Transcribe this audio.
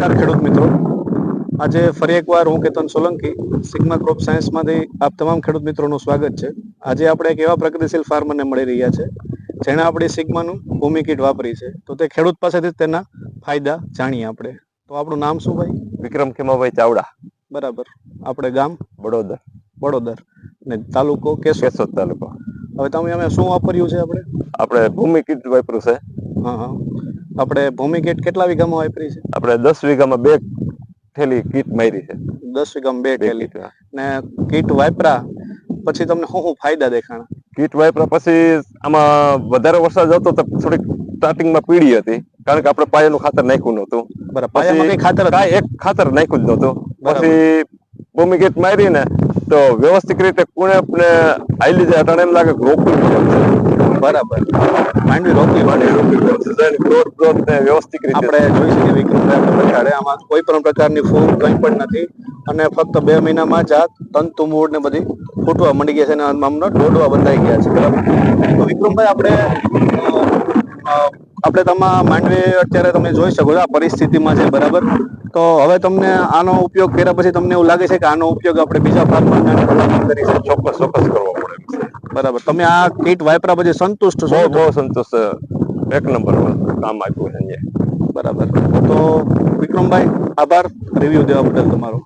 નમસ્કાર ખેડૂત મિત્રો. આજે ફરી એકવાર હું કેતન સોલંકી સિગ્મા ક્રોપ સાયન્સમાંથી આપ તમામ ખેડૂત મિત્રોનું સ્વાગત છે. આજે આપણે એક એવા પ્રગતિશીલ ફાર્મરને મળી રહ્યા છે જેણે આપણી સિગ્માનું ભૂમિ કીટ વાપરી છે. તો તે ખેડૂત પાસેથી તેના ફાયદા જાણીએ આપણે. તો આપણું નામ શું ભાઈ? વિક્રમ ખેમાભાઈ ચાવડા. બરાબર. આપણે ગામ? બડોદર. વડોદર ને તાલુકો કેશોદ તાલુકો. હવે તમે અમે શું વાપર્યું છે આપણે? આપણે ભૂમિ કીટ વાપર્યું છે. હા હા. આપણે ભૂમિ કીટ કેટલા વીઘામાં વાપરી છે? આપણે દસ વીઘામાં બે થેલી કીટ મારી છે. દસ વીઘામાં બે થેલી. ને કીટ વાપરા પછી તમને શું શું ફાયદા દેખાણા? કીટ વાપરા પછી આમાં વધારે વરસાદ હતો તો થોડીક સ્ટાર્ટિંગમાં પીળી હતી કારણ કે આપણે પાયાનું ખાતર નાખ્યું નહોતું. બરાબર ખાતર એક ખાતર નાખ્યું જ નહોતું. પછી ભૂમિ કીટ મારી ને તો વ્યવસ્થિત રીતે કોણે આપણે આઈલી જાય અટાણે એમ લાગે પડશે. બરાબર. માંડવી રોપી માંડવી રોપવી ને વ્યવસ્થિત રીતે આપણે જોઈ શકીએ વિક્રમભાઈ આપણે આમાં કોઈ પણ પ્રકારની ફૂગ કંઈ પણ નથી. અને ફક્ત બે મહિનામાં જ આ તંતુ મૂળ ને બધી ફૂટવા મંડી ગયા છે અને આમાં દોડવા બંધાઈ ગયા છે. બરાબર? તો વિક્રમભાઈ આપણે અ, અ, આપણે તમા માંડવી અત્યારે તમે જોઈ શકો છો આ પરિસ્થિતિમાં છે બરાબર? તો હવે તમને આનો ઉપયોગ કર્યા પછી તમને એવું લાગે છે કે આનો ઉપયોગ આપણે બીજા ફાર્મરને કરી છે ચોક્કસ ચોક્કસ કરવો પડે. બરાબર. તમે આ કીટ વાપરા પછી સંતુષ્ટ છો? બહુ સંતુષ્ટ. એક નંબર કામ આપ્યું છે. બરાબર. તો વિક્રમભાઈ આભાર. રિવ્યુ દેવા બદલ તમારો.